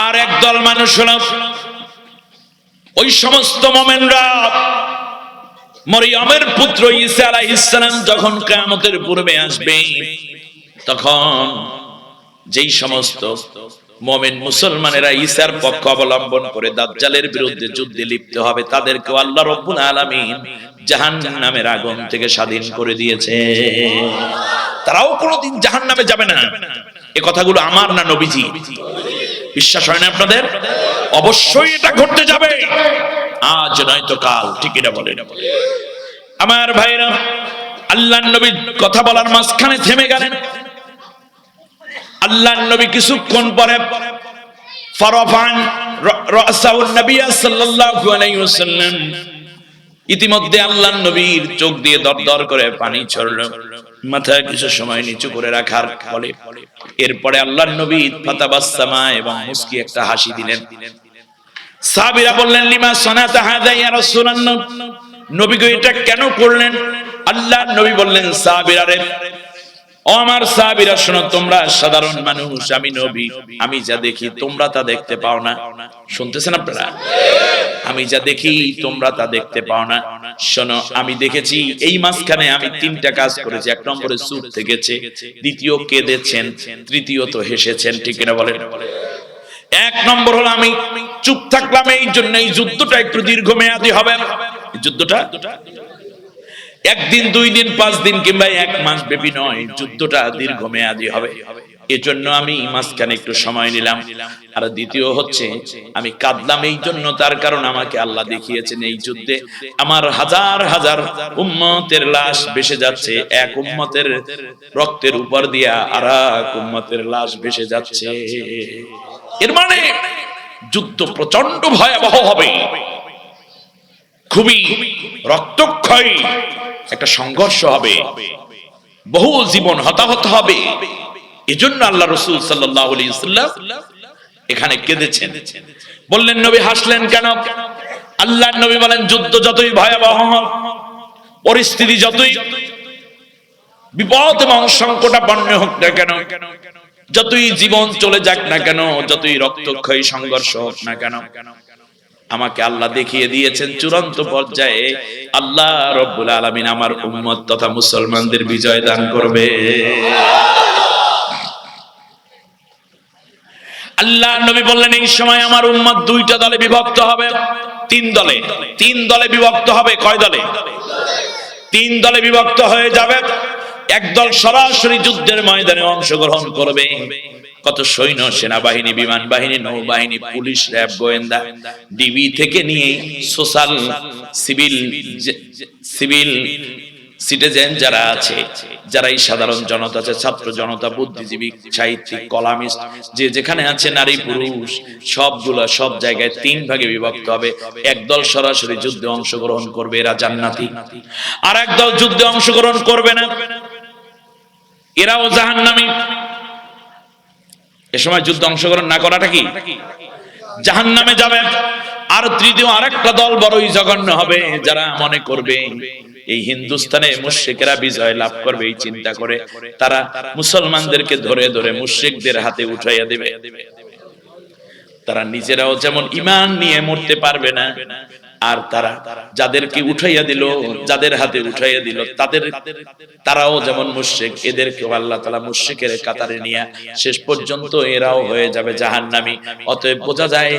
আর একদল মানুষ হলো ওই সমস্ত মোমেনরা মরিয়মের পুত্র ঈসা আলাইহিস সালাম যখন কিয়ামতের পূর্বে আসবে, তখন যেই সমস্ত মোমেন মুসলমানেরা ঈসার পক্ষ অবলম্বন করে দাজ্জালের বিরুদ্ধে যুদ্ধে লিপ্ত হবে তাদেরকে আল্লাহ রব্বুল আলামিন জাহান্নামের আগুন থেকে স্বাধীন করে দিয়েছে। তারাও কোনোদিন জাহান্নামে যাবে না। এ কথাগুলো আমার না নবীজি বিশ্বাস হয় না আপনাদের? অবশ্যই এটা ঘটতে যাবে। আজ নয়তো কাল, ঠিক এটা বলে। আমার ভাইরা আল্লাহ নবী কথা বলার মাঝখানে থেমে গেলেন। আল্লাহ নবী কিছুক্ষণ পরে ইতিমধ্যে আল্লাহ নবীর চোখ দিয়ে দর দর করে পানি ছড়ল। মাথা কিছু সময় নিচু করে রাখার ফলে এরপরে আল্লাহ নবী ফাতাবাসসামা এবং মুস্কি একটা হাসি দিলেন। সাহাবীরা বললেন, লিমা সানাতা হাযা ইয়া রাসূলুল্লাহ? নবী গো এটা কেন করলেন? আল্লাহর নবী বললেন, সাহাবীরা রে আমার সাহাবীরা, শোনো, তোমরা সাধারণ মানুষ, আমি নবী। আমি যা দেখি, তোমরা তা দেখতে পাও না। শুনতেছেন আপনারা? আমি যা দেখি, তোমরা তা দেখতে পাও না। শোনো, আমি দেখেছি, এই মাঝখানে আমি তিনটা কাজ করেছি। এক নম্বরে চুপ থেকেছে, দ্বিতীয় কেঁদেছেন, তৃতীয়ত হেসেছেন, ঠিক কিনা বলেন? এক নম্বর হলো, আমি চুপ থাকলাম, এই জন্য এই যুদ্ধটা একটু দীর্ঘমেয়াদী হবে যুদ্ধটা? একদিন, দুই দিন, পাঁচ দিন কিংবা এক মাস ব্যাপী নয়, যুদ্ধটা দীর্ঘমেয়াদী হবে। এজন্য আমি মাঝখানে একটু সময় নিলাম। আর দ্বিতীয় হচ্ছে, আমি কাঁদলাম এই জন্য তার কারণ আমাকে আল্লাহ দেখিয়েছেন এই যুদ্ধে। আমার হাজার হাজার উম্মতের লাশ ভেসে যাচ্ছে। এক উম্মতের রক্তের উপর দিয়া আর এক উম্মতের লাশ ভেসে যাচ্ছে। এর মানে যুদ্ধ প্রচণ্ড ভয়াবহ হবে। খুবই রক্তক্ষয়ী। একটা সংঘর্ষ হবে। বহু জীবন হতাহত হবে। এজন্য আল্লাহ রসুল সাল্লাম এখানে কেঁদেছেন। বললেন, নবী, হাসলেন কেন? আল্লাহ নবী বলেন, যুদ্ধ যতই ভয়াবহ পরিস্থিতি যতই বিপদ এবং সংকটাপন্ন হোক না কেন, যতই জীবন চলে যাক না কেন, যতই রক্তক্ষয়ী সংঘর্ষ হোক না কেন আমাকে আল্লাহ দেখিয়ে দিয়েছেন চূড়ান্ত পর্যায়ে। আল্লাহ রব্বুল আলমিন আমার উম্মত তথা মুসলমানদের বিজয় দান করবে। আল্লাহ নবী বললেন, এই সময় আমার উম্মত দুইটা দলে বিভক্ত হবে। তিন দলে। তিন দলে বিভক্ত হবে কয় দলে? তিন দলে বিভক্ত হয়ে যাবে। একদল সরাসরি যুদ্ধের ময়দানে অংশগ্রহণ করবে। কত সৈন্য, সেনাবাহিনী বিমান বাহিনী নৌবাহিনী, পুলিশ, র্যাব, গোয়েন্দা, ডিবি থেকে নিয়ে সোশ্যাল সিভিল সিভিল সিটিজেন যারা আছে যারা এই সাধারণ জনতা আছে, ছাত্র জনতা, বুদ্ধিজীবী, সাহিত্যিক, কলামিস্ট, যে যেখানে আছে নারী, পুরুষ, সবগুলা, সব জায়গায় তিন ভাগে বিভক্ত হবে। একদল সরাসরি যুদ্ধে অংশগ্রহণ করবে, এরা জান্নাতি। আর একদল যুদ্ধে অংশগ্রহণ করবে না। এরাও জাহান্নামী। এ সময় যুদ্ধ অংশগ্রহণ না করাটা কি? জাহান নামে যাবে। আর তৃতীয় আরেকটা দল বড়ই জঘন্য হবে, যারা মনে করবে এই হিন্দুস্তানে মুশ্রিকেরা বিজয় লাভ করবে এই চিন্তা করে। তারা মুসলমানদেরকে ধরে ধরে মুশ্রিকদের হাতে উঠাইয়া দেবে। তারা নিজেরাও যেমন ইমান নিয়ে মরতে পারবে না আর তারা যাদেরকে উঠাইয়া দিল, যাদের হাতে উঠাইয়া দিল, তাদের তারাও যেমন মুশ্রিক, এদেরকেও আল্লাহ তালা মুশ্রিকের কাতারে নিয়ে শেষ পর্যন্ত এরাও হয়ে যাবে জাহান্নামী। অতএব বোঝা যায়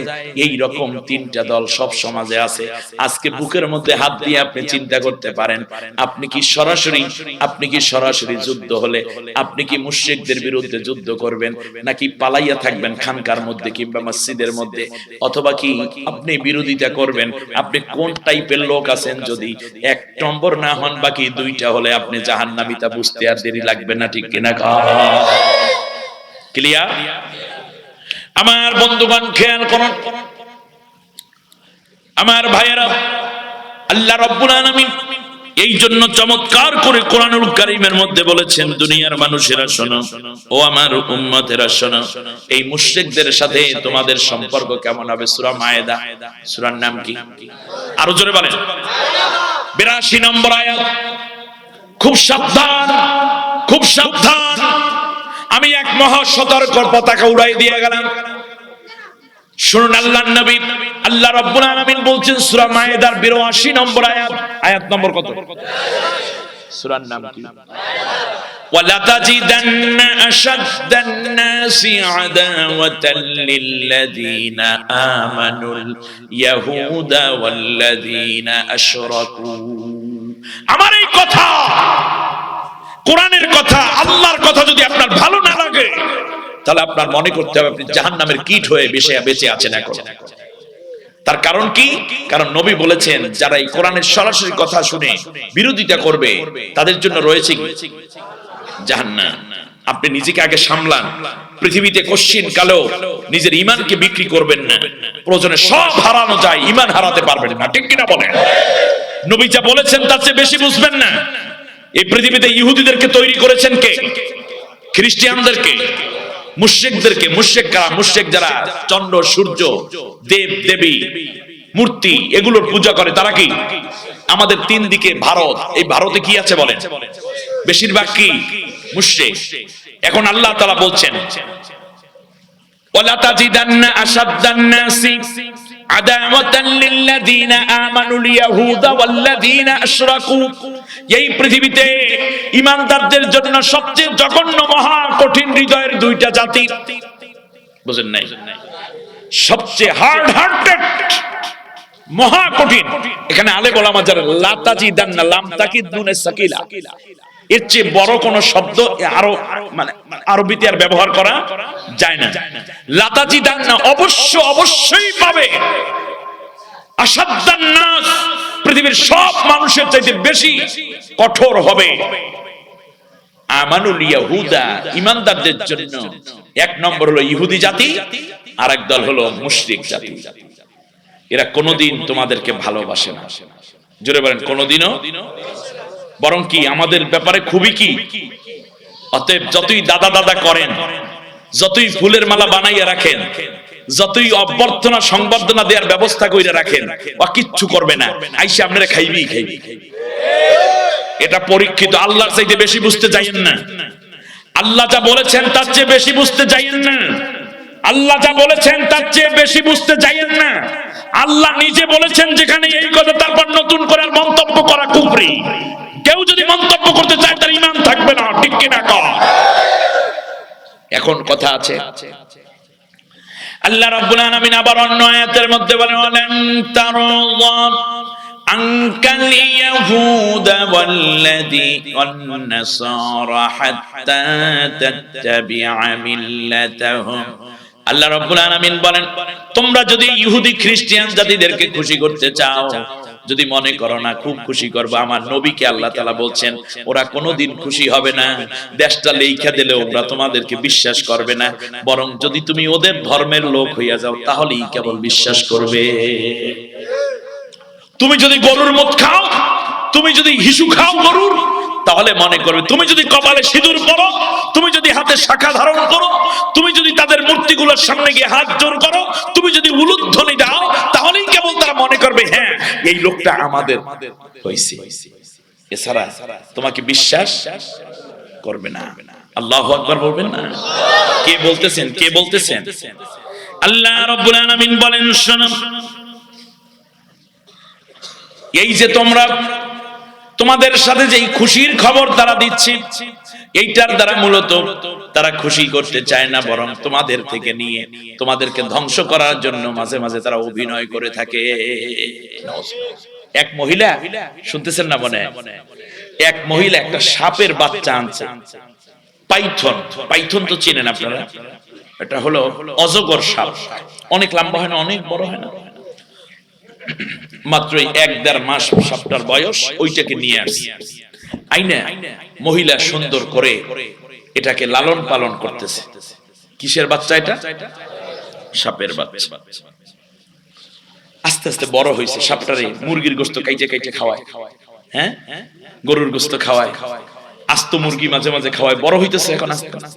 এই রকম তিনটা দল সব সমাজে আছে। আজকে বুকের মধ্যে হাত দিয়ে আপনি চিন্তা করতে পারেন, আপনি কি সরাসরি, আপনি কি সরাসরি যুদ্ধ হলে, আপনি কি মুশ্রিকদের বিরুদ্ধে যুদ্ধ করবেন, নাকি পালাইয়া থাকবেন খানকার মধ্যে কিংবা মসজিদের মধ্যে, অথবা কি আপনি বিরোধিতা করবেন, আপনি কোন টাইপের লোক আছেন যদি এক নম্বর না হন, বাকি দুইটা হলে আপনি জাহান তা বুঝতে আর দেরি লাগবে না, ঠিক কিনা ক্লিয়ার আমার বন্ধুগণ, খেয়াল করুন। আমার ভাইয়েরা, আল্লাহ রব্বুল আলামিন এই জন্য চমৎকার করে কোরআনুল কারীমের মধ্যে বলেছেন, দুনিয়ার মানুষেরা শোনো, ও আমার উম্মতেরা শোনো, এই মুশরিকদের সাথে তোমাদের সম্পর্ক কেমন হবে? সূরা মায়েদা। সূরার নাম কি? আরও জোরে বলেন। 82 নম্বর আয়াত। খুব সাবধান খুব সাবধান। আমি এক মহা সতর্ক পতাকা উড়াই দিয়ে গেলাম। শুনুন আল্লাহর নবী আল্লাহ রাব্বুল আলামিন বলছেন সূরা মায়েদার 82 নম্বর আয়াত আয়াত নম্বর কত সূরার নাম কি ولتجدن أشد الناس عداوة للذين آمنوا اليهود والذين أشركوا আমার এই কথা কোরআনের কথা আল্লাহর কথা যদি আপনার ভালো না লাগে তাহলে আপনার মনে করতে হবে আপনি জাহান্নামের কীট হয়ে বেঁচে বেঁচে আছেন এখন। তার কারণ কি? কারণ নবী বলেছেন, যারা এই কোরআনের সরাসরি কথা শুনে বিরোধিতা করবে, তাদের জন্য রয়েছে জাহান্নাম। আপনি নিজেকে আগে সামলান। পৃথিবীতে কশ্চিন কালো নিজের ইমানকে বিক্রি করবেন না। প্রয়োজনে সব হারানো যায় ইমান হারাতে পারবেন না। ঠিক কিনা বলেন? নবী যা বলেছেন, তার চেয়ে বেশি বুঝবেন না। এই পৃথিবীতে ইহুদিদেরকে তৈরি করেছেন কে? খ্রিস্টিয়ানদেরকে। মুশেকদেরকে মুশ্রিক কারা মুশ্রিক যারা চন্দ্র, সূর্য, দেব, দেবী, মূর্তি, এগুলোর পূজা করে, তারা কি? আমাদের তিন দিকে ভারত, এই ভারতে কি আছে বলেন? বেশিরভাগ কি? মুশ্রিক। এখন আল্লাহ তাআলা বলছেন ওয়ালা তাজিদান্না আশাদ্দান এই পৃথিবীতে ঈমানদারদের জন্য সবচেয়ে জঘন্য মহা কঠিন হৃদয়ের দুইটা জাতি। বুঝেন নাই? সবচেয়ে হার্ড হার্টেড মহা কঠিন। এখানে আলে বলা মাজার লাতাজি দান না লাম তাকিদ দুনে সাকিলা। এর চেয়ে বড় কোন শব্দ আরও মানে আরবিতে আর ব্যবহার করা যায় না। লাতাজি দান না, অবশ্য অবশ্যই পাবে। আসাদ্দান নাস, পৃথিবীর সব মানুষের চাইতে বেশি কঠোর হবে। আমানুল ইয়াহুদা, ইমানদারদের জন্য এক নম্বর হলো ইহুদি জাতি, আর এক দল হলো মুশরিক জাতি। এরা কোনোদিন তোমাদেরকে ভালোবাসে না। জোরে বলেন, কোনোদিনও বরং কি আমাদের ব্যাপারে খুবই কি? অতএব যতই দাদা দাদা করেন, যতই ফুলের মালা বানাইয়া রাখেন, যতই অভ্যর্থনা সংবর্ধনা দেওয়ার ব্যবস্থা করে রাখেন বা কিচ্ছু করবে না। আইসে আপনারা খাইবি খাইবি এটা পরীক্ষিত, আল্লাহর চাইতে বেশি বুঝতে চাইেন না। আল্লাহ যা বলেছেন তার চেয়ে বেশি বুঝতে চাইেন না। আল্লাহ যা বলেছেন তার চেয়ে বেশি বুঝতে চাইেন না। আল্লাহ নিজে বলেছেন যেখানে এই কথা, তারপর নতুন করে আর মন্তব্য করা কুফরি। কেউ যদি মন্তব্য করতে চায়, তার ইমান থাকবে না। ঠিক কিনা এখন কথা আছে। আল্লাহ রাব্বুল আলামিন আবার অন্য আয়াতের মধ্যে বলেন আলাম তারাল্লাহ আনকাল ইয়াহুদ ওয়াল্লাযী ওয়ান-নাসারা হাত্তা তাত্তাবিআ মিল্লাতাহুম। আল্লাহ রাব্বুল আলামিন বলেন, তোমরা যদি ইহুদি খ্রিস্টান জাতিদেরকে খুশি করতে চাও যদি মনে করো না, খুব খুশি করব। আমার নবীকে আল্লাহ তালা বলছেন, ওরা কোনোদিন খুশি হবে না। দেশটা লেখা দিলে ওরা তোমাদেরকে বিশ্বাস করবে না। বরং যদি তুমি ওদের ধর্মের লোক হইয়া যাও, তাহলেই কেবল বিশ্বাস করবে। তুমি যদি গরুর মত খাও, তুমি যদি হিসু খাও গরুর তাহলে মনে করবে, তুমি যদি কপালে সিঁদুর পরো তুমি যদি হাতে শাখা ধারণ করো, তুমি যদি তাদের মূর্তিগুলোর সামনে গিয়ে হাত জোর করো, তুমি যদি উলুধ্বনি দাও, তাহলেই কেবল তারা মনে করবে হ্যাঁ এই লোকটা আমাদের হয়েছে এছাড়া তোমাকে বিশ্বাস করবে না। আল্লাহ আকবার বলবেন না? কে বলতেছেন? কে বলতেছেন? আল্লাহ রব্বুল আলামিন বলেন, শোনো, এই যে তোমরা তোমাদের সাথে যে খুশির খবর তারা দিচ্ছে, এইটার দ্বারা মূলত তারা খুশি করতে চায় না, বরং তোমাদের থেকে নিয়ে তোমাদেরকে ধ্বংস করার জন্য মাঝে মাঝে তারা অভিনয় করে থাকে। এক মহিলা, শুনতেছেন না মনে? এক মহিলা একটা সাপের বাচ্চা আনছে। পাইথন পাইথন তো চেনেন আপনারা? এটা হলো অজগর সাপ। অনেক লম্বা হয় না, অনেক বড় হয় না? মাত্র এক দেড় মাস সাপটার বয়স ওইটাকে নিয়ে আসছে। আইনা মহিলা সুন্দর করে এটাকে লালন পালন করতেছে। কিসের বাচ্চা এটা? সাপের বাচ্চা। আস্তে আস্তে বড় হয়েছে সাপটারে মুরগির গোস্ত কাইটে কাইটে খাওয়ায়। হ্যাঁ? গরুর গোস্ত খাওয়ায়। আস্ত মুরগি মাঝে মাঝে খাওয়ায়। বড় হইতেছে এখন।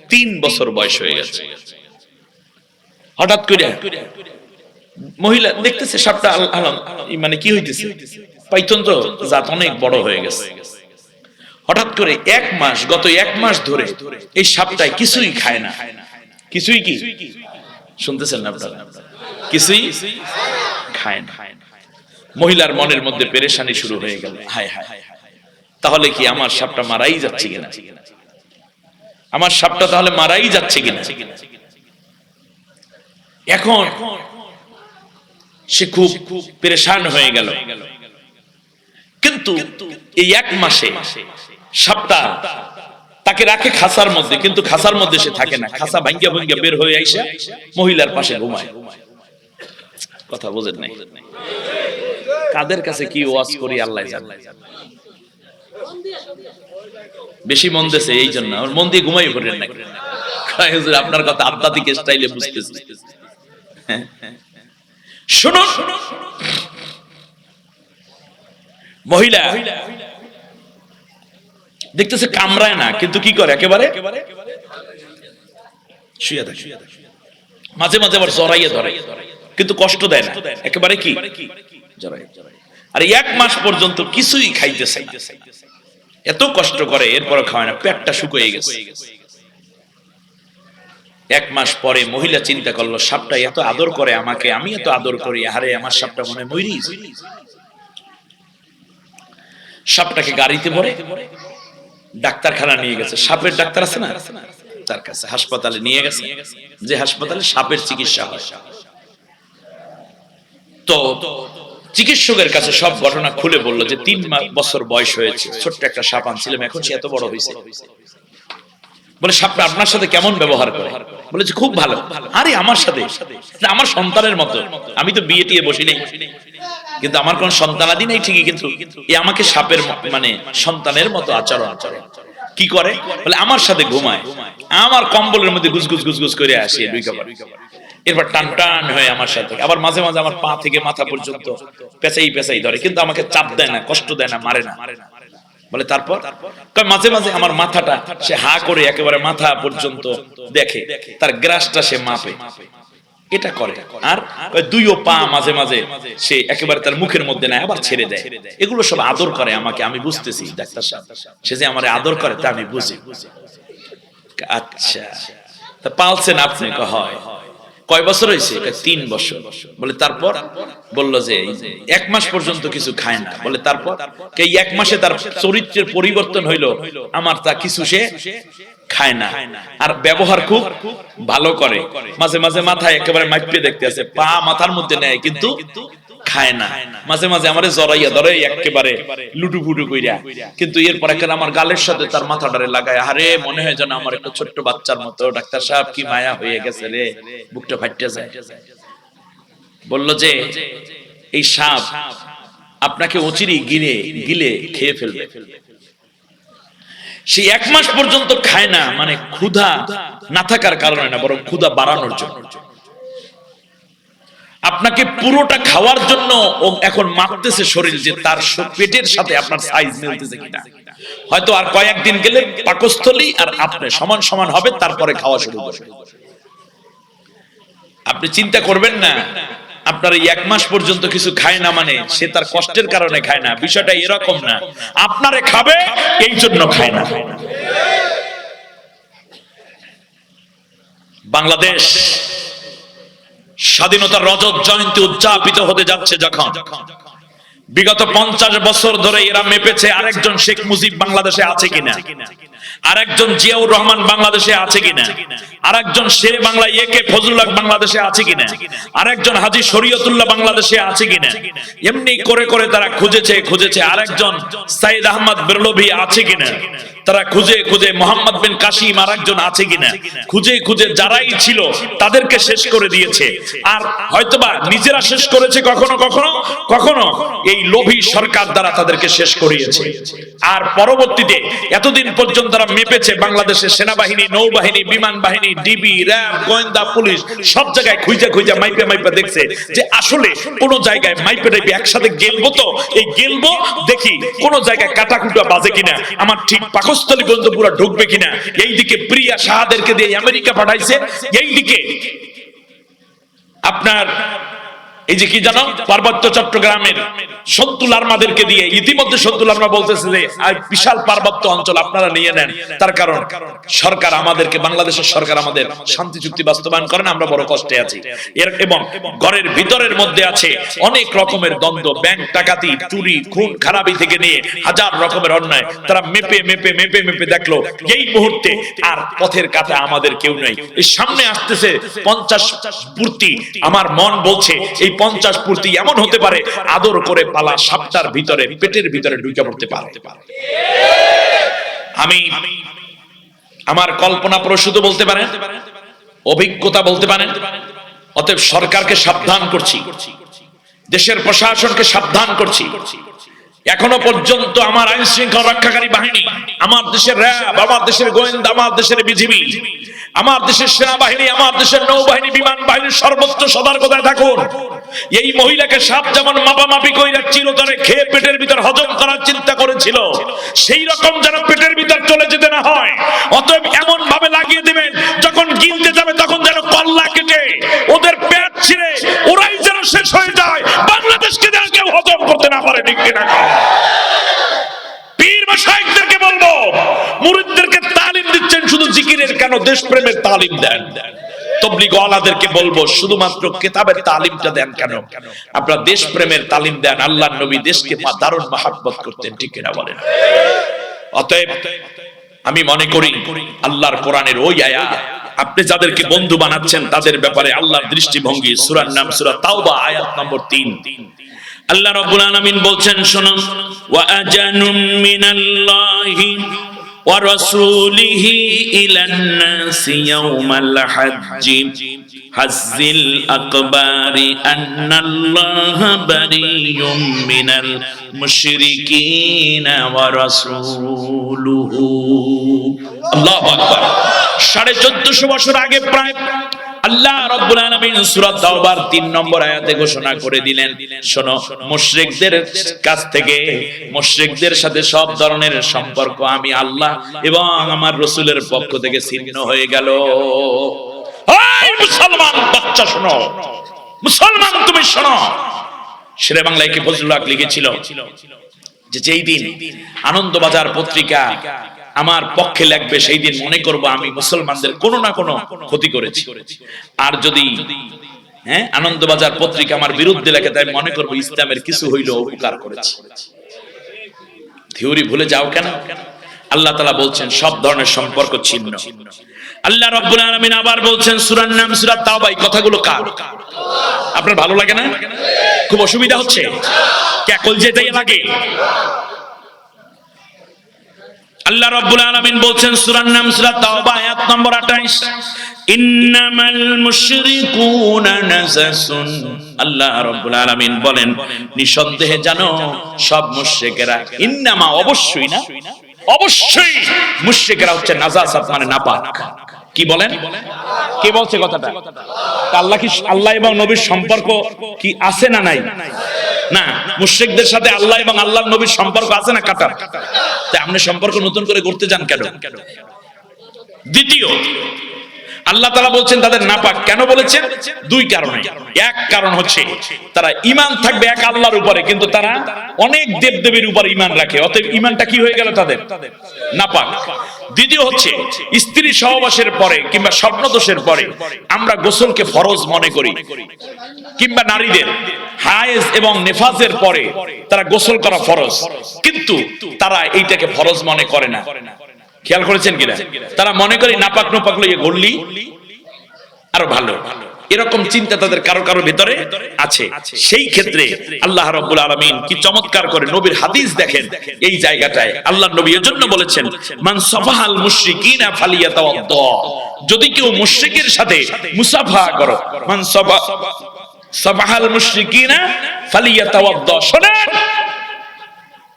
তিন বছর বয়স হয়ে গেছে। হঠাৎ করে মহিলা, দেখতেছে সাপটা আল- আলাম। মানে কি হইতেছে? পাইথন তো জাত অনেক বড় হয়ে গেছে। হঠাৎ করে এক মাস, গত এক মাস ধরে এই সাপটায় কিছুই খায় না। কিছুই কি? শুনতেছেন না আপনারা? কিছুই খায় না। মহিলার মনের মধ্যে পেরেশানি শুরু হয়ে গেল। হায় হায়। তাহলে কি আমার সাপটা মারাই যাচ্ছে কিনা? আমার সাপটা তাহলে মারাই যাচ্ছে কিনা? এখন সে খুব পেরেশান হয়ে গেল। কিন্তু এই এক মাসে, সাপটা তাকে রাখে খাসার মধ্যে, কিন্তু খাসার মধ্যে সে থাকে না। খাসা ভাঙ্গা ভাঙ্গা বের হয়ে আইসা মহিলার পাশে ঘুমায়। কথা বোঝেন নাই? কাদের কাছে কি ওয়াজ করি আল্লাহ জানে। বেশি মন দেছে এই জন্য। ওর মন দিয়ে ঘুমাই পড়েন না আপনার কথা আধ্যাত্মিক স্টাইলে বুঝতেছি। শুনুন। মহিলা, দেখতেছে কামড়ায় না, কিন্তু কি করে? একেবারে? শুয়ে থাকে। মাঝে মাঝে আবার জড়াইয়ে ধরে, কিন্তু কষ্ট দেয় না। একেবারে কি? আর এক মাস পর্যন্ত কিছুই খাইতেছে না। এত কষ্ট করে এরপর খাওয়ায় না। পেটটা শুকিয়ে গেছে। এক মাস পরে মহিলা চিন্তা করল, সাপটা এত আদর করে আমাকে, আমি এত আদর করি আরে আমার সাপটা মনে মরি সাপটাকে গাড়িতে ভরে ডাক্তারখানা নিয়ে গেছে। সাপের ডাক্তার আছে না? তার কাছে হাসপাতালে নিয়ে গেছে। যে হাসপাতালে সাপের চিকিৎসা হয়। তো চিকিৎসকের কাছে সব ঘটনা খুলে বলল যে তিন বছর বয়স হয়েছে। ছোট্ট একটা সাপ আনছিলাম, এখন সে এত বড় হয়েছে বলে, সাপটা আপনার সাথে কেমন ব্যবহার করে? বলেছে খুব ভালো। আরে আমার সাথে? আমার সন্তানের মতো। আমি তো বিয়ে টিয়ে বসি নেই কিন্তু আমার কোন সন্তানাদি নেই ঠিকই কিন্তু এ আমাকে সাপের মানে সন্তানের মতো আচরণ আচরণ কি করে? বলে আমার সাথে ঘুমায়। আমার কম্বলের মধ্যে গুজগুজ গুজগুজ করে আসি দুই কাবার এরপর টান টান হয়ে আমার সাথে আবার মাঝে মাঝে আমার পা থেকে মাথা পর্যন্ত পেঁচাই পেঁচাই ধরে। কিন্তু আমাকে চাপ দেয় না কষ্ট দেয় না মারে না মারে না। বলে, তারপর? মাঝে মাঝে আমার মাথাটা সে হা করে একেবারে মাথা পর্যন্ত দেখে, তার গ্রাসটা সে মাপে। এটা করে। আর দুইও পা মাঝে মাঝে সে একেবারে তার মুখের মধ্যে নেয়, আবার ছেড়ে দেয়। এগুলো সব আদর করে আমাকে, আমি বুঝতেছি, ডাক্তার সাহেব। সে যে আমার আদর করে, তা আমি বুঝি। আচ্ছা। পালছেন আপনি হয়। কয় বছর হয়েছে? তিন বছর। বলে, তারপর? বলল যে, এক মাস পর্যন্ত কিছু খায় না। বলে, তারপর? এই এক মাসে তার চরিত্রের পরিবর্তন হইল। আমার তা কিছু সে খায় না। আর ব্যবহার খুব ভালো করে। মাঝে মাঝে মাথায় একেবারে মাইপিয়ে দেখতে আছে, পা মাথার মধ্যে নেয়, কিন্তু খায় না। মাঝে মাঝে আমারে জড়াইয়া ধরে একেবারে লুটু ফুটু কইরা। কিন্তু এরপর একেবারে আমার গালের সাথে তার মাথাটারে লাগায়। আরে, মনে হয় যেন আমার একটা ছোট্ট বাচ্চার মতো, ডাক্তার সাহেব, কি মায়া হয়ে গেছে রে। বুকটা ফাটতে যায়। বলল যে, এই সাপ আপনাকে অচিরি গিলে গিলে খেয়ে ফেলবে। সে এক মাস পর্যন্ত খায় না মানে ক্ষুধা না থাকার কারণে না, বরং ক্ষুধা বাড়ানোর জন্য। আপনাকে পুরোটা খাওয়ার জন্য এখন মাপতেছে শরীর যে তার পেটের সাথে আপনার সাইজ মিলতেছে কিনা। হয়তো আর কয়েকদিন গেলে পাকস্থলী আর আপনি সমান সমান হবে, তারপরে খাওয়া শুরু করবে। আপনি চিন্তা করবেন না, আপনার এই এক মাস পর্যন্ত কিছু খায় না মানে সে তার কষ্টের কারণে খায় না, বিষয়টা এরকম না। আপনারে খাবে, এই জন্য খায় না। বাংলাদেশ স্বাধীনতার রজত জয়ন্তী উদযাপিত হতে যাচ্ছে যখন। বিগত পঞ্চাশ বছর ধরে এরা মেপেছে আরেকজন শেখ মুজিব বাংলাদেশে আছে কিনা। আরেকজন জিয়াউর রহমান বাংলাদেশে আছে কিনা। আরেকজন শেরে বাংলা একে ফজলুল্লাহ বাংলাদেশে আছে কিনা। আরেকজন হাজি শরীয়তুল্লাহ বাংলাদেশে আছে কিনা। এমনি করে করে তারা খুঁজেছে খুঁজেছে আরেকজন সাইদ আহমদ বেরলভি আছে কিনা। তারা খুঁজে খুঁজে মোহাম্মদ বিন কাসিম আরেকজন আছে কিনা? খুঁজে খুঁজে যারাই ছিল, তাদেরকে শেষ করে দিয়েছে। আর হয়তোবা নিজেরা শেষ করেছে কখনো কখনো? কখনো? এই লোভী সরকার দ্বারা তাদেরকে শেষ করিয়েছে। আর পরবর্তীতে এতদিন পর্যন্ত তারা মেপেছে বাংলাদেশের সেনাবাহিনী, নৌবাহিনী, বিমান বাহিনী, ডিবি, র্যাব, গোয়েন্দা, পুলিশ, সব জায়গায় খুঁজে খুঁজে মাইপে মাইপে দেখছে যে আসলে কোন জায়গায় মাইপে টাইপে একসাথে গেলবো তো? এই গেলবো দেখি কোন জায়গায় কাটাকুটা বাজে কিনা? আমার ঠিক পাকস্থলী পর্যন্ত পুরো ঢুকবে কিনা? এইদিকে প্রিয়া শাহাদেরকে দিয়ে আমেরিকা পাঠাইছে। এইদিকে আপনার এই যে কি জানো? পার্বত্য চট্টগ্রামের সন্তুল আর্মাদেরকে দিয়ে ইতিমধ্যে সন্তুল আর্মা বলতেছে যে বিশাল পার্বত্য অঞ্চল আপনারা নিয়ে নেন। তার কারণ, সরকার আমাদেরকে, বাংলাদেশের সরকার আমাদের শান্তি চুক্তি বাস্তবায়ন করেন আমরা বড় কষ্টে আছি। এর এবং ঘরের ভিতরের মধ্যে আছে অনেক রকমের দ্বন্দ্ব, ব্যাংক টাকাতি চুরি, খুন, খারাপি থেকে নিয়ে হাজার রকমের অন্যায়। তারা মেপে মেপে মেপে মেপে দেখল, এই মুহূর্তে আর পথের কাছে আমাদের কেউ নেই। সামনে আসতেছে পঞ্চাশ পূর্তি আমার মন বলছে, এই পঞ্চাশ পূর্তি এমন হতে পারে, আদর করে পালা সাপটার ভিতরে, পেটের ভিতরে ঢুকে পড়তে পারে। আমি, আমার কল্পনা প্রসূত বলতে পারেন, অভিজ্ঞতা বলতে পারেন, অতএব সরকারকে সাবধান করছি, দেশের প্রশাসনকে সাবধান করছি। এখনও পর্যন্ত আমার আইন শৃঙ্খলা রক্ষাকারী বাহিনী, আমার দেশের র্যাব, আমার দেশের গোয়েন্দা, আমার দেশের বিজিবি আমার দেশের সেনাবাহিনী, আমার দেশের নৌবাহিনী, বিমান বাহিনীর সর্বোচ্চ সতর্কতায় থাকুন এই মহিলাকে সাপ যেমন মাপামাপি কইরা চিরতরে খেয়ে পেটের ভিতর হজম করার চিন্তা করেছিল, সেই রকম যেন পেটের ভিতর চলে যেতে না হয় অতএব এমন ভাবে লাগিয়ে দিবেন, যখন গিলতে যাবে তখন যেন কল্লা কেটে ওদের পেট ছিঁড়ে, ওরাই যেন শেষ হয়ে যায়, বাংলাদেশকে যেন কেউ হজম করতে না পারে, ঠিক কও? পীর মাশাইখদেরকে বলব, মুরিদদেরকে শুধু জিকিরের কেন আপনারা দেশপ্রেমের তালিম দেন আমি মনে করি, আল্লাহর কোরআনের ওই আয়াত, আপনি যাদেরকে বন্ধু বানাচ্ছেন, তাদের ব্যাপারে আল্লাহর দৃষ্টিভঙ্গি, সূরার নাম সূরা তাওবা, আয়াত নম্বর 3 আল্লাহ আলামিন বলছেন মিনাল্লাহি ওয়া إلى الناس يوم الحج. حز হাজ্জিল আকবারি আন্নাল্লাহা বারিয়ুম মিনাল মুশরিকিনা ওয়া রাসূলুহু আল্লাহু আকবার 1450 বছর আগে প্রায় আল্লাহ রাব্বুল আলামিন সূরা তাওবার 3 নম্বর আয়াতে ঘোষণা করে দিলেন, শোনো, মুশরিকদের কাছ থেকে, মুশরিকদের সাথে সব ধরনের সম্পর্ক আমি আল্লাহ এবং আমার রাসূলের পক্ষ থেকে ছিন্ন হয়ে গেল। এই মুসলমান, বাচ্চা শোনো, মুসলমান তুমি শোনো। শেরে বাংলায় কি ফজলুল হক লিখেছিল? যে যেই দিন আনন্দবাজার পত্রিকা আমার পক্ষে লাগবে সেই দিন মনে করব আমি মুসলমানদের কোনো না কোনো ক্ষতি করেছি। আর যদি হ্যাঁ আনন্দবাজার পত্রিকা আমার বিরুদ্ধে লেখে, তাই মনে করব ইসলামের কিছু হইল উপকার করেছি। থিওরি ভুলে যাও কেন? আল্লাহ তালা বলছেন, সব ধরনের সম্পর্ক ছিন্ন। আল্লাহ রব্বুল আলামিন আবার বলছেন, সূরার নাম সূরা তাওবা, এই কথাগুলো কার? আপনার ভালো লাগে না? খুব অসুবিধা হচ্ছে? ক্যাকল যেটাই লাগে। আল্লাহ রাব্বুল আলামিন বলছেন সূরার নাম সূরা তাওবা, আয়াত নম্বর 28 ইন্নামাল মুশরিকুনা নাজাসুন। আল্লাহ রাব্বুল আলামিন বলেন, নিঃসন্দেহে জানো, সব মুশরিকেরা ইন্নামা অবশ্যই না? অবশ্যই মুশরিকেরা হচ্ছে নাজাসাত মানে নাপাক। কি বলেন? কে বলছে কথাটা? আল্লাহ কি আল্লাহ এবং নবীর সম্পর্ক কি আছে না নাই? না, মুশরিকদের সাথে আল্লাহ এবং আল্লাহর নবীর সম্পর্ক আছে না কাটার তাই আপনি সম্পর্ক নতুন করে করতে যান কেন? দ্বিতীয় আল্লাহ তারা বলছেন তাদের নাপাক। কেন বলেছেন? দুই কারণে। এক কারণ হচ্ছে, তারা ইমান থাকবে এক আল্লাহর উপরে, কিন্তু তারা অনেক দেবদেবীর উপর ইমান রাখে। অতএব ইমানটা কি হয়ে গেল তাদের? নাপাক। দ্বিতীয় হচ্ছে, স্ত্রী সহবাসের পরে কিংবা স্বপ্নদোষের পরে আমরা গোসলকে ফরজ মনে করি। কিংবা নারীদের হায়েজ এবং নেফাজের পরে তারা গোসল করা ফরজ। কিন্তু তারা এইটাকে ফরজ মনে করে না। খেয়াল করেছেন কিনা? তারা মনে করে নাপাক নোপাক লইয়ে গড়লি আরও ভালো। এরকম চিন্তা তাদের কারও কারও ভিতরে আছে। সেই ক্ষেত্রে আল্লাহ রাব্বুল আলামিন কি চমৎকার করে নবীর হাদিস দেখেন এই জায়গাটায়। আল্লাহ নবী এজন্য বলেছেন, মান সাফাহাল মুশরিকিনা ফালিয়াতাওয়াদ্দা। যদি কেউ মুশরিকের সাথে মুসাফা করো, মান সাফা, সাফাহাল মুশরিকিনা ফালিয়াতাওয়াদ্দা। শুনেন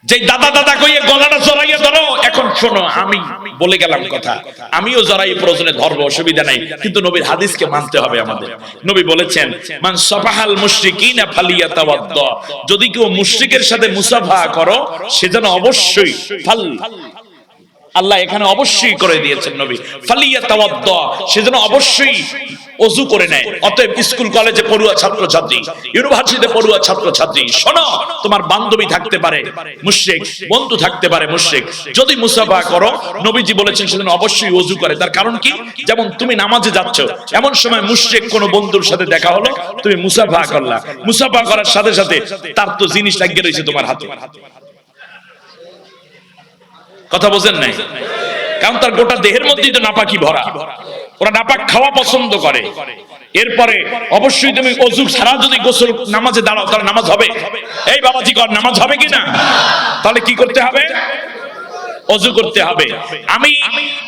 যে দাদা দাদা কইয়ে গলাটা জড়াইয়ে ধরো, এখন শোনো, আমি বলে গেলাম কথা। আমিও জড়াই প্রয়োজনে ধর্ম অসুবিধা নাই। কিন্তু নবীর হাদিসকে মানতে হবে আমাদের। নবী বলেছেন, মান সাফাহাল মুশরিকিনা ফালিয়াতাওয়াদ্দ। যদি কেউ মুশরিকের সাথে মুসাফা করো, সে যেন অবশ্যই ফাল আল্লাহ এখানে অবশ্যই করে দিয়েছেন নবী। ফালিয়া তাওয়াদ্দ সেজন্য অবশ্যই অজু করে নেয়। অতএব স্কুল, কলেজে পড়ুয়া ছাত্রছাত্রী, ইউনিভার্সিটিতে পড়ুয়া ছাত্রছাত্রী, শোনো, তোমার বান্ধবী থাকতে পারে মুশরিক, বন্ধু থাকতে পারে মুশরিক। যদি মুসাফা করো, নবীজি বলেছেন সেজন্য অবশ্যই অজু করে। তার কারণ কি? যেমন তুমি নামাজে যাচ্ছ, এমন সময় মুশরিক কোনো বন্ধুর সাথে দেখা হলো তুমি মুসাফা করলা। মুসাফা করার সাথে সাথে তার তো জিনিস লাগিয়ে রয়েছে তোমার হাতে। কথা বোঝেন নাই? কারণ তার গোটা দেহের মধ্যেই তো নাপাকি ভরা। ওরা নাপাক খাওয়া পছন্দ করে। এরপরে অবশ্যই তুমি অজু ছাড়া যদি গোসল নামাজে দাঁড়াও, তাহলে নামাজ হবে। এই বাবাজি কর, নামাজ হবে কিনা? তাহলে কি করতে হবে? অজু করতে হবে। আমি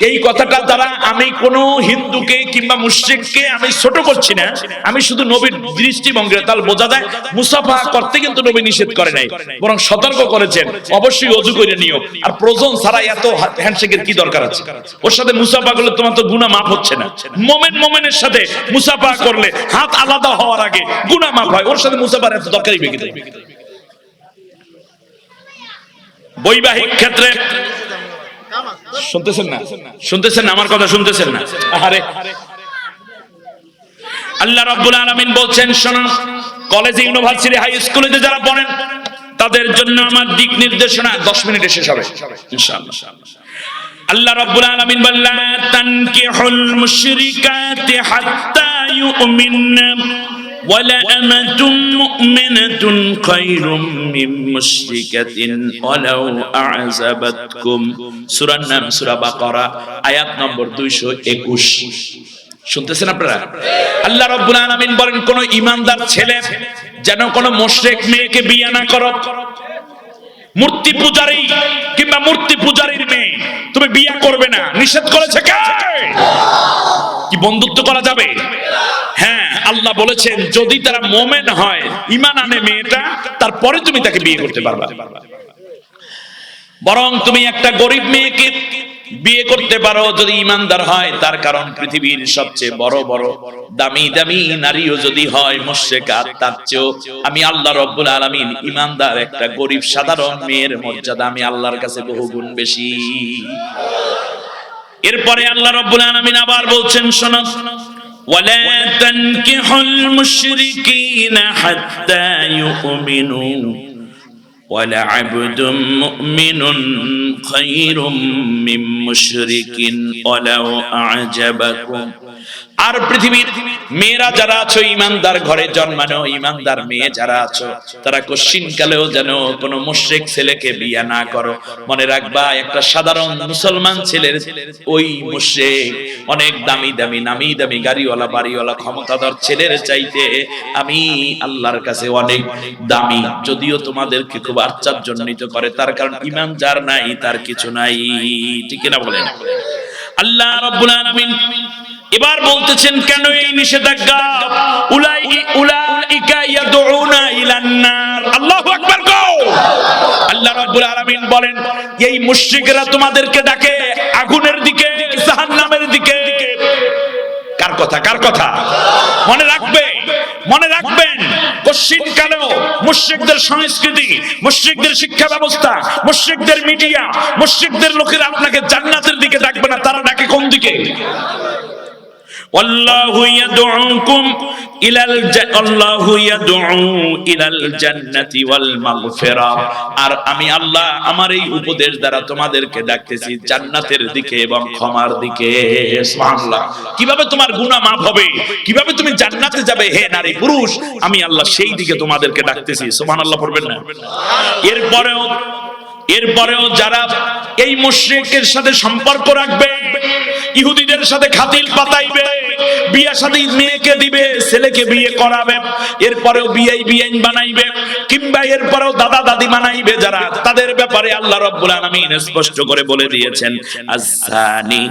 এই কথাটা দ্বারা আমি কোন হিন্দুকে কিংবা মুশরিককে আমি ছোট করছি না। আমি শুধু নবীর দৃষ্টিভঙ্গি তাহলে বোঝা যায়। মুসাফা করতে কিন্তু নবী নিষেধ করে নাই। বরং সতর্ক করেছেন। অবশ্যই অজু করে নিও। আর প্রয়োজন ছাড়া এত হ্যান্ডশেকের কি দরকার আছে? ওর সাথে মুসাফা করলে তোমার তো গুনাহ মাফ হচ্ছে না। মোমেন মোমেনের সাথে মুসাফা করলে হাত আলাদা হওয়ার আগে গুনাহ মাফ হয়। ওর সাথে মুসাফার এত দরকারই বেগে বৈবাহিক ক্ষেত্রে শুনতেছেন না? শুনতেছেন না আমার কথা শুনতেছেন না। আরে আল্লাহ রাব্বুল আলামিন বলছেন শোনো কলেজে ইউনিভার্সিটি হাই স্কুলে যারা পড়েন তাদের জন্য আমার দিক নির্দেশনা 10 মিনিটে শেষ হবে। ইনশাআল্লাহ। আল্লাহ রাব্বুল আলামিন বললেন তানকিহুল মুশরিকাতি হাত্তা ইউমিননা ولأمة مؤمنة خير من مشركة ولو أعزبتكم سورة নাম সূরা বাকারা আয়াত নম্বর 221 শুনতেছেন আপনারা আল্লাহ রাব্বুল আলামিন বলেন কোন ইমানদার ছেলে যেন কোন মুশরিক মেয়েকে বিয়ে না করো মূর্তি পূজারী কিংবা মূর্তি পূজারীর মেয়ে তুমি বিয়ে করবে না নিষেধ করেছে কে কি বন্ধুত্ব করা যাবে হ্যাঁ আল্লাহ বলেছেন, যদি তারা মোমেন হয় ইমান আনে মেয়েটা, তারপরে তুমি তাকে বিয়ে করতে পারবা। বরং তুমি একটা গরিব মেয়েকে বিয়ে করতে পারো, যদি ইমানদার হয়, তার কারণ পৃথিবীর সবচেয়ে বড় বড়, দামি দামি নারীও যদি হয় মুশরিকাত তার চেয়েও, আমি আল্লাহ রব্বুল আলামিন ইমানদার একটা গরিব, সাধারণ মেয়ের মর্যাদা আমি আল্লাহর কাছে বহু গুণ বেশি। এরপরে আল্লাহ রব্বুল আলামিন আবার বলছেন, শোনো ولا تنكحوا المشركين حتى يؤمنوا. ولعبد مؤمن خير من مشرك ولو أعجبكم. আর পৃথিবীর মেয়েরা যারা আছো, ইমানদার ঘরে জন্মানো, ইমানদার মেয়ে যারা আছো, তারা কশ্চিন কালেও যেন কোনো মুশরিক ছেলেকে বিয়া না করো। মনে রাখবা, একটা সাধারণ মুসলমান ছেলের ওই মুশরিক অনেক দামি দামি, নামি দামি গাড়িওয়ালা, বাড়িওয়ালা, ক্ষমতাধর ছেলের চাইতে আমি আল্লাহর কাছে অনেক দামি। যদিও তোমাদেরকে খুব আশ্চর্যজনিত করে, তার কারণ ইমান যার নাই, তার কিছু নাই। ঠিক না বলেন? আল্লাহ রাব্বুল আলামিন এবার বলতেছেন কেন এই নিষেধাজ্ঞা? উলাই উলাইকা ইয়াদউনা ইলান নার। আল্লাহু আকবার গো আল্লাহ রাব্বুল আলামিন বলেন এই মুশরিকরা তোমাদেরকে ডাকে আগুনের দিকে জাহান্নামের দিকে। কার কথা? কার কথা? মনে রাখবে মনে রাখবেন পশ্চিম কালেও মুশ্রিকদের সংস্কৃতি মুশ্রিকদের শিক্ষা ব্যবস্থা মুশ্রিকদের মিডিয়া মুশ্রিকদের লোকেরা আপনাকে জান্নাতের দিকে ডাকবে না তারা ডাকে কোন দিকে? আর আমি আল্লাহ আমার এই উপদেশ দ্বারা তোমাদেরকে ডাকতেছি জান্নাতের দিকে এবং ক্ষমার দিকে। কীভাবে তোমার গুনাহ মাফ হবে? কীভাবে তুমি জান্নাতে যাবে? হে নারী পুরুষ, আমি আল্লাহ সেই দিকে তোমাদেরকে ডাকতেছি। সোমান আল্লাহ পড়বেন না? এরপরেও এরপরেও যারা এই মুশ্রিকের সাথে সম্পর্ক রাখবে ইহুদিদের সাথে খাতিল পাতাইবে, বিয়া সাথে মেয়েকে দিবে, ছেলেকে বিয়ে করাবে, এরপরেও বিয়াই বিয়াইন বানাইবে, কিংবা এরপরেও দাদা দাদি বানাইবে যারা, তাদের ব্যাপারে আল্লাহ রাব্বুল আলামিন স্পষ্ট করে বলে দিয়েছেন আযানি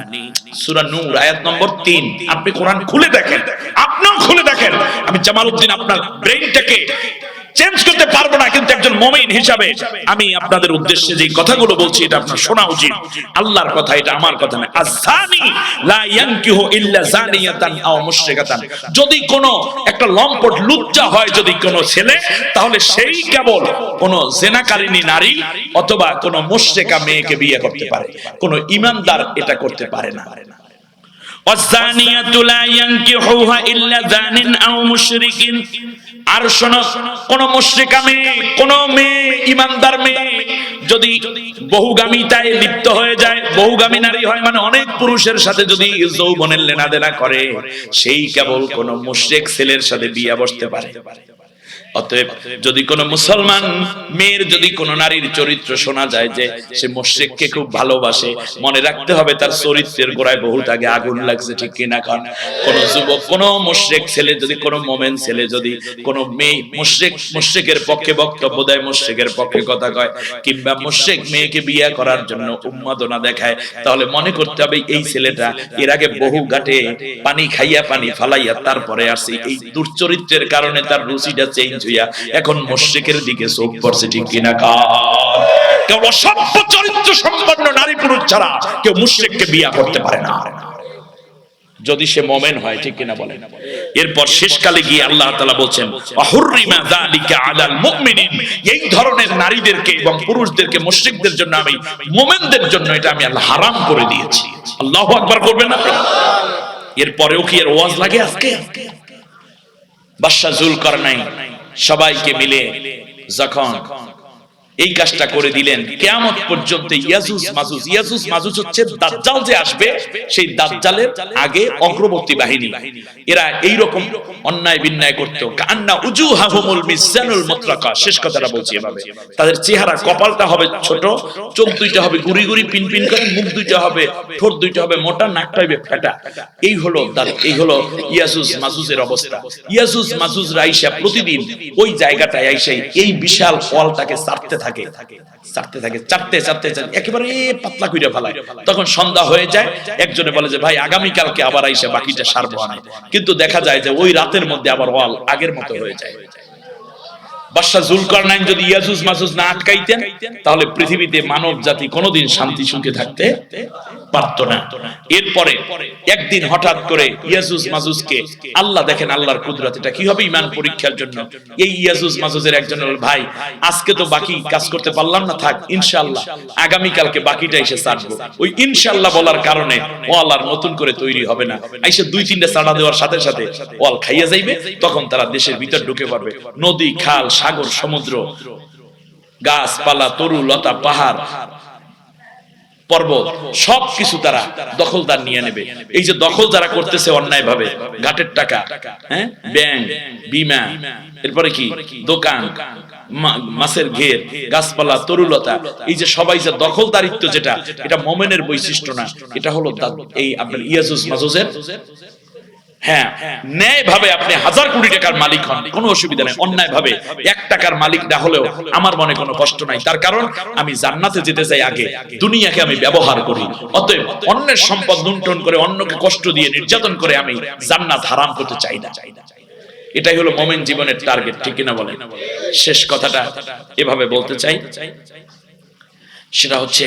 সূরা নূর, আয়াত নম্বর 3 আপনি কোরআন খুলে দেখেন, আপনিও খুলে দেখেন। আমি জামালউদ্দিন আপনার ব্রেইনটাকে চেঞ্জ করতে পারব না, কিন্তু একজন মমিন হিসাবে আমি আপনাদের উদ্দেশ্যে যে কথাগুলো বলছি, এটা আপনার শোনা উচিত। আল্লাহর কথা, এটা আমার কথা না আযানি লা ইয়ানকিহু ইল্লা জানিয়াতান আও মুশরিকাতান। যদি কোন একটা লম্পট লুচ্চা হয় যদি কোন ছেলে, তাহলে সেই কেবল কোন জেনাকারিনী নারী অথবা কোন মুশরিকা মেয়েকে বিয়ে করতে পারে। কোন ইমানদার এটা করতে পারে না। والزانية لا ينكحوها إلا زان أو مشرك আর শোনো কোন মুশরিকা মেয়ে কোন মেয়ে ইমানদার মেয়ে যদি বহুগামিতায় লিপ্ত হয়ে যায় বহুগামী নারী হয় মানে অনেক পুরুষের সাথে যদি যৌবনের লেনাদেনা করে সেই কেবল কোন মুশরিক ছেলের সাথে বিয়ে বসতে পারে অতএব যদি কোনো মুসলমান, মেয়ের যদি কোনো নারীর চরিত্র শোনা যায় যে সে মোশেককে খুব ভালোবাসে, মনে রাখতে হবে তার চরিত্রের গোড়ায় বহুত আগে আগুন লাগছে, ঠিক কিনা কারণ কোন যুবক, কোন মোশেক ছেলে যদি, কোন মোমেন ছেলে যদি, কোন মেয়ে মোশেক, মোশেকের পক্ষে বক্তব্য দেয়, মোশেকের পক্ষে কথা কয়, কিংবা মোশেক মেয়েকে বিয়ে করার জন্য উন্মাদনা দেখায়, তাহলে মনে করতে হবে এই ছেলেটা এর আগে বহু ঘাটে পানি খাইয়া, পানি ফালাইয়া, তারপরে আসছে এই দুর্চরিত্রের কারণে তার রুচিটা চেঞ্জ হইয়া এখন মুশরিকের দিকে চোখ পড়ছে ঠিক কিনা কা কেউ অসভ্য চরিত্র সম্পন্ন নারী পুরুষ ছাড়া কেউ মুশরিককে বিয়া করতে পারে না। যদি সে মোমেন হয় ঠিক কিনা বলেন? এরপর শেষকালে গিয়ে আল্লাহ তাআলা বলছেন আলাল মুমিনিন? এই ধরনের নারীদেরকে এবং পুরুষদেরকে মুশরিকদের জন্য আমি মোমেনদের জন্য এটা আমি আল্লাহ হারাম করে দিয়েছি। আল্লাহু আকবার করবেন না এরপরেও কি এর ওয়াজ লাগে আজকে? বাদশাহ জুলকারনাইন সবাইকে মিলে যখন এই কাজটা করে দিলেন। কেয়ামত পর্যন্ত ইয়াজুজ মাজুজ ইয়াজুজ মাজুজ হচ্ছে দাজ্জাল যে আসবে, সেই দাজ্জালের আগে অগ্রবর্তী বাহিনী। এরা এই রকম অন্যায় বিন্যায় করতো। কান্না উজুহাহুমুল মিজানুল মুতরাকা শেষ কথাটা বলছি এভাবে। তাদের চেহারা কপালটা হবে ছোট, চোখ দুইটা হবে গুড়ি গুড়ি, পিন পিন করে, মুখ দুইটা হবে, ঠোঁট দুইটা হবে মোটা, নাকটা হবে ফেটা এই হলো এই হলো ইয়াজুজ মাজুজের অবস্থা। ইয়াজুজ মাজুজ রাইসা প্রতিদিন ওই জায়গাটায় আইসে এই বিশাল ফলটাকে চাটতে থাকে। চাটতে থাকে চাটতে চাটতে চাটতে একেবারে পাতলা কইরা ফেলায়। তখন সন্ধ্যা হয়ে যায় একজনে বলে যে ভাই আগামী কালকে আবার আইসে বাকিটা সারবো আনে কিন্তু দেখা যায় যে ওই রাতের মধ্যে আবার ওয়াল আগের মতো হয়ে যায়। বাদশাহ জুলকারনাইন যদি ইয়াজুজ মাজুজ না আটকাইতেন তাহলে পৃথিবীতে মানব জাতি কোনোদিন শান্তি সুখে থাকতে পারত না। এরপরে একদিন হঠাৎ করে ইয়াজুজ মাজুজকে আল্লাহ দেখেন আল্লাহর কুদরত, এটা কি হবে ইমান পরীক্ষার জন্য? এই ইয়াজুজ মাজুজের একজন ভাই। আজকে তো বাকি কাজ করতে পারলাম না, থাক আগামী কালকে বাকিটা এসে ছাড়বো। ওই বলার কারণে নতুন করে তৈরি হবে না। আইসে দুই, তিনটা চাড়া দেওয়ার সাথে সাথে ওয়াল খাইয়া যাইবে, তখন তারা দেশের ভিতর ঢুকে পারবে নদী, খাল, সাগর, সমুদ্র, গাছপালা, তরু, লতা, পাহাড় পর্বত সব কিছু তারা দখলদার নিয়ে নেবে। এই যে দখল যারা করতেছে অন্যায় ভাবে ঘাটের টাকা হ্যাঁ? ব্যাংক, বিমা, এরপরে কি? দোকান মাছের ঘের, গাছপালা, তরুলতা, এই যে সবাই যে দখলদারিত্ব যেটা, এটা মোমেনের বৈশিষ্ট্য না, এটা হলো এই আপনার ইয়াজুজ মাজুজের হ্যাঁ ন্যায় ভাবে আপনি হাজার কোটি টাকার মালিক হন, কোনো অসুবিধা নেই। অন্যায় ভাবে এক টাকার মালিক না হলেও আমার মনে কোনো কষ্ট নাই। তার কারণ, আমি জান্নাতে যেতে চাই আগে, দুনিয়াকে আমি ব্যবহার করি। অতএব অন্যের সম্পদ লুণ্ঠন করে, অন্যকে কষ্ট দিয়ে নির্যাতন করে আমি জান্নাত হারাম করতে চাই না। এটাই হলো মোমেন জীবনের টার্গেট, ঠিক কিনা বলেন? শেষ কথাটা এভাবে বলতে চাই। সেটা হচ্ছে